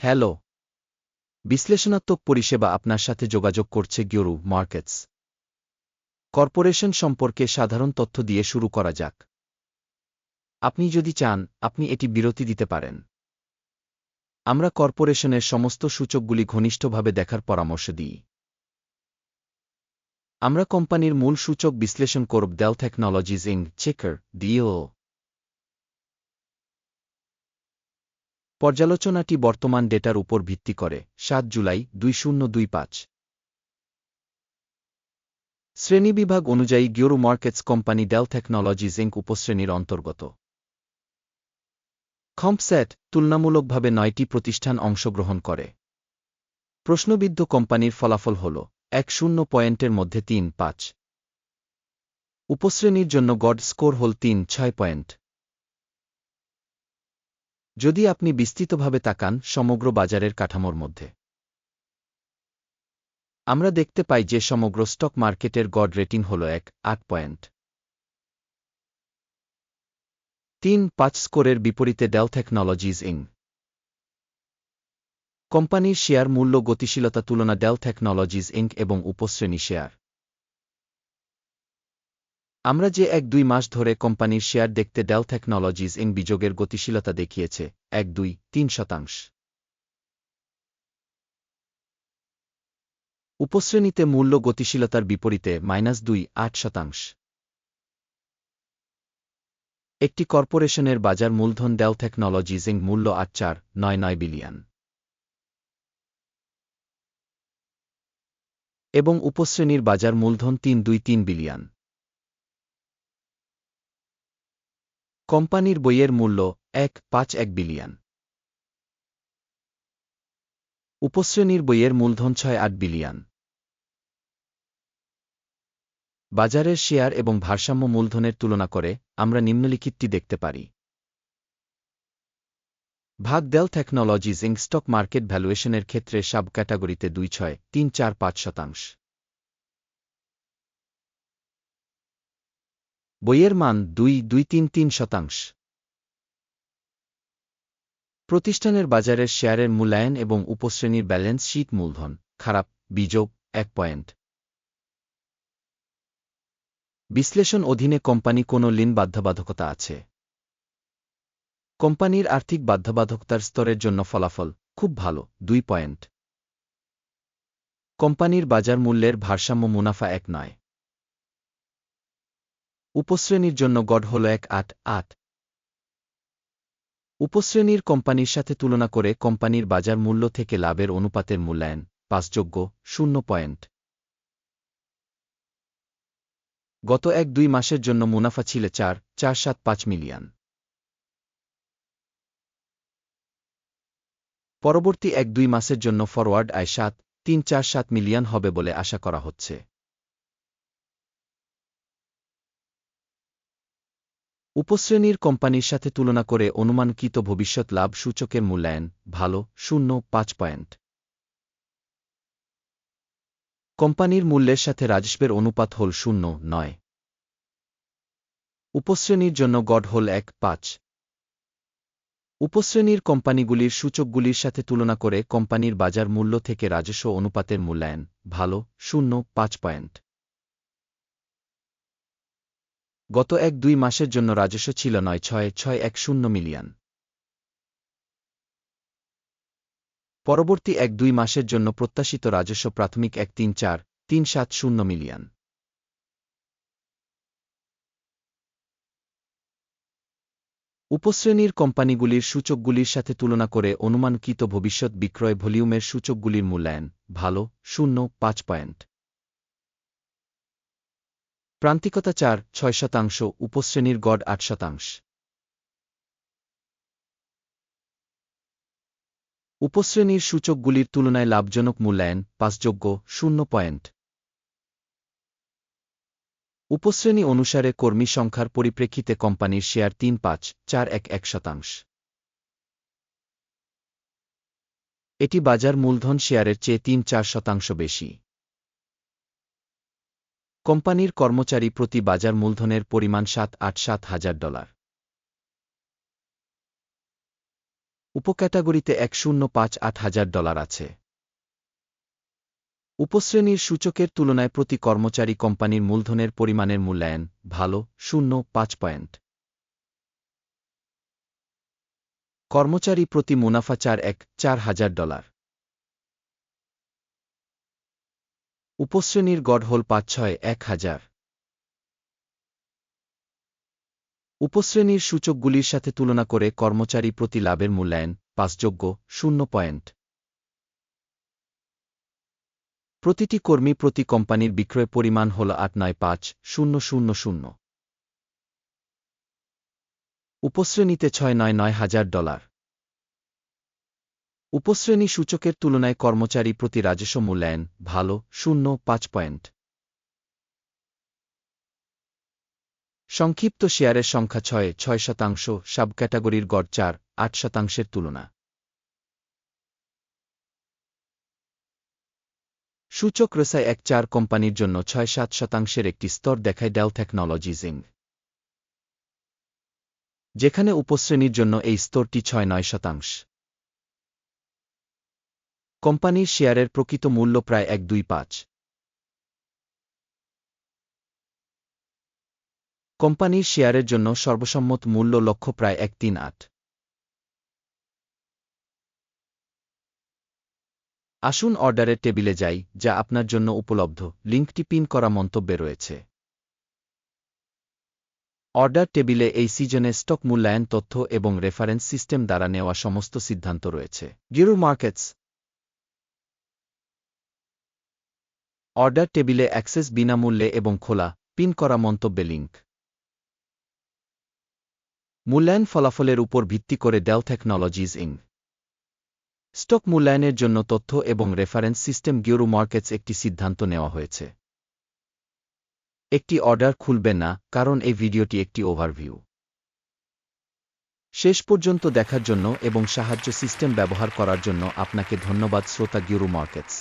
Hello. বিশ্লেষণাত্মক পরিষেবা আপনার সাথে যোগাযোগ করছে গিওরু মার্কেটস। কর্পোরেশন সম্পর্কে সাধারণ তথ্য দিয়ে শুরু করা যাক। আপনি যদি চান, আপনি এটি বিরতি দিতে পারেন। আমরা কর্পোরেশনের সমস্ত সূচকগুলি ঘনিষ্ঠভাবে দেখার পরামর্শ দিই। আমরা কোম্পানির মূল সূচক বিশ্লেষণ করব ডেল টেকনোলজিজ ইং চেকার ডিও পর্যালোচনাটি বর্তমান ডেটার উপর ভিত্তি করে, সাত জুলাই, দুই শূন্য দুই পাঁচ। শ্রেণীবিভাগ অনুযায়ী গিওরু markets company Dell Technologies Inc উপশ্রেণীর অন্তর্গত। খম্পস্যাট তুলনামূলকভাবে নয়টি প্রতিষ্ঠান অংশগ্রহণ করে। প্রশ্নবিদ্ধ কোম্পানির ফলাফল হল, এক শূন্য পয়েন্টের মধ্যে তিন পাঁচ। উপশ্রেণীর জন্য গড স্কোর হল তিন, ছয় পয়েন্ট। যদি আপনি বিস্তৃতভাবে তাকান সমগ্র বাজারের কাঠামোর মধ্যে। আমরা দেখতে পাই যে সমগ্র স্টক মার্কেটের গড রেটিং হল এক, আট পয়েন্ট। তিন, পাঁচ স্কোরের বিপরীতে ডেল টেকনোলজিজ ইং কোম্পানির শেয়ার মূল্য গতিশীলতা তুলনা ডেল টেকনোলজিজ ইঙ্ক এবং উপশ্রেণী শেয়ার। আমরা যে এক দুই মাস ধরে কোম্পানির শেয়ার দেখতে ডেল টেকনোলজিজ ইং বিযোগের গতিশীলতা দেখিয়েছে, এক দুই তিন শতাংশ। উপশ্রেণীতে মূল্য গতিশীলতার বিপরীতে মাইনাস দুই আট শতাংশ। একটি কর্পোরেশনের বাজার মূলধন ডেল টেকনোলজিজ ইং মূল্য আট চার নয় নয় বিলিয়ন। এবং উপশ্রেণীর বাজার মূলধন তিন দুই তিন বিলিয়ন। কোম্পানির বইয়ের মূল্য এক পাঁচ এক বিলিয়ন। উপশ্রেণীর বইয়ের মূলধন ছয় আট বিলিয়ন। বাজারের শেয়ার এবং ভারসাম্য মূলধনের তুলনা করে আমরা নিম্নলিখিতটি দেখতে পারি। ভাগ Dell Technologies Inc stock market ভ্যালুয়েশনের ক্ষেত্রে সাব ক্যাটাগরিতে দুই ছয় তিন চার পাঁচ শতাংশ। বইয়ের মান দুই দুই, তিন তিন শতাংশ। প্রতিষ্ঠানের বাজারের শেয়ারের মূল্যায়ন এবং উপশ্রেণীর ব্যালেন্স শীট মূলধন, খারাপ বিযোগ এক পয়েন্ট। বিশ্লেষণ অধীনে কোম্পানি কোনো লিন বাধ্যবাধকতা আছে। কোম্পানির আর্থিক বাধ্যবাধকতার স্তরের জন্য ফলাফল খুব ভালো, দুই পয়েন্ট। কোম্পানির বাজার মূল্যের ভারসাম্য মুনাফা এক নয়। উপশ্রেণীর জন্য গড় হল এক আট আট। উপশ্রেণীর কোম্পানির সাথে তুলনা করে কোম্পানির বাজার মূল্য থেকে লাভের অনুপাতের মূল্যায়ন পাঁচযোগ্য, শূন্য পয়েন্ট। গত এক দুই মাসের জন্য মুনাফা ছিল চার চার সাত পাঁচ মিলিয়ন। পরবর্তী এক দুই মাসের জন্য ফরওয়ার্ড আয় সাত, তিন চার সাত মিলিয়ন হবে বলে আশা করা হচ্ছে। উপশ্রেণীর কোম্পানির সাথে তুলনা করে অনুমানকৃত ভবিষ্যৎ লাভ সূচকের মূল্যায়ন, ভালো, শূন্য, পাঁচ পয়েন্ট। কোম্পানির মূল্যের সাথে রাজস্বের অনুপাত হল শূন্য, নয়। উপশ্রেণীর জন্য গড হল এক, পাঁচ। উপশ্রেণীর কোম্পানিগুলির সূচকগুলির সাথে তুলনা করে কোম্পানির বাজার মূল্য থেকে রাজস্ব অনুপাতের মূল্যায়ন, ভালো, শূন্য, পাঁচ পয়েন্ট। গত এক দুই মাসের জন্য রাজস্ব ছিল নয় ছয় ছয় এক শূন্য মিলিয়ন। পরবর্তী এক দুই মাসের জন্য প্রত্যাশিত রাজস্ব প্রাথমিক এক তিন চার তিন সাত শূন্য মিলিয়ন। উপশ্রেণীর কোম্পানিগুলির সূচকগুলির সাথে তুলনা করে অনুমানকৃত ভবিষ্যৎ বিক্রয় ভলিউমের সূচকগুলির মূল্যায়ন ভালো, শূন্য, পাঁচ পয়েন্ট। প্রান্তিকতা চার, ছয় শতাংশ, উপশ্রেণীর গড় আট শতাংশ। উপশ্রেণীর সূচকগুলির তুলনায় লাভজনক মূল্যায়ন, পাঁচযোগ্য, শূন্য পয়েন্ট। উপশ্রেণী অনুসারে কর্মী সংখ্যার পরিপ্রেক্ষিতে কোম্পানির শেয়ার তিন, পাঁচ, চার, এক এক শতাংশ। এটি বাজার মূলধন শেয়ারের চেয়ে তিন, চার শতাংশ বেশি। কোম্পানির কর্মচারী প্রতি বাজার মূলধনের পরিমাণ সাত, আট, সাত হাজার ডলার। উপক্যাটাগরিতে এক শূন্য পাঁচ, আট হাজার ডলার আছে। উপশ্রেণীর সূচকের তুলনায় প্রতি কর্মচারী কোম্পানির মূলধনের পরিমাণের মূল্যায়ন ভালো, শূন্য, পাঁচ পয়েন্ট। কর্মচারী প্রতি মুনাফা চার, এক, চার হাজার ডলার। উপশ্রেণীর গড় হল পাঁচ ছয় এক হাজার। উপশ্রেণীর সূচকগুলির সাথে তুলনা করে কর্মচারী প্রতি লাভের মূল্যায়ন পাঁচযোগ্য শূন্য পয়েন্ট। প্রতিটি কর্মী প্রতি কোম্পানির বিক্রয় পরিমাণ হল আট নয় পাঁচ শূন্য শূন্য শূন্য। উপশ্রেণীতে ছয় নয় নয় হাজার ডলার। উপশ্রেণী সূচকের তুলনায় কর্মচারী প্রতি রাজস্ব মূল্যায়ন ভালো, শূন্য, পাঁচ পয়েন্ট। সংক্ষিপ্ত শেয়ারের সংখ্যা ছয় ছয় শতাংশ সাব ক্যাটাগরির গড় চার, আট শতাংশের তুলনা। সূচক রেসায় এক চার কোম্পানির জন্য ছয়, সাত শতাংশের একটি স্তর দেখায় ডেল টেকনোলজিজ যেখানে উপশ্রেণীর জন্য এই স্তরটি ছয়, নয় শতাংশ। কোম্পানির শেয়ারের প্রকৃত মূল্য প্রায় এক দুই পাঁচ। কোম্পানির শেয়ারের জন্য সর্বসম্মত মূল্য লক্ষ্য প্রায় এক তিন আট। আসুন অর্ডারের টেবিলে যাই, যা আপনার জন্য উপলব্ধ। লিঙ্কটি পিন করা মন্তব্যে রয়েছে। অর্ডার টেবিলে এই সিজনে স্টক মূল্যায়ন তথ্য এবং রেফারেন্স সিস্টেম দ্বারা নেওয়া সমস্ত সিদ্ধান্ত রয়েছে। গিরু মার্কেটস। অর্ডার টেবিলে অ্যাক্সেস বিনামূল্যে এবং খোলা, পিন করা মন্তব্যে লিঙ্ক মূল্যায়ন ফলাফলের উপর ভিত্তি করে ডেল টেকনোলজিজ ইং স্টক মূল্যায়নের জন্য তথ্য এবং রেফারেন্স সিস্টেম গিওরু মার্কেটস একটি সিদ্ধান্ত নেওয়া হয়েছে। একটি অর্ডার খুলবে না, কারণ এই ভিডিওটি একটি ওভারভিউ। শেষ পর্যন্ত দেখার জন্য এবং সাহায্য সিস্টেম ব্যবহার করার জন্য আপনাকে ধন্যবাদ, শ্রোতা গিউরু মার্কেটস।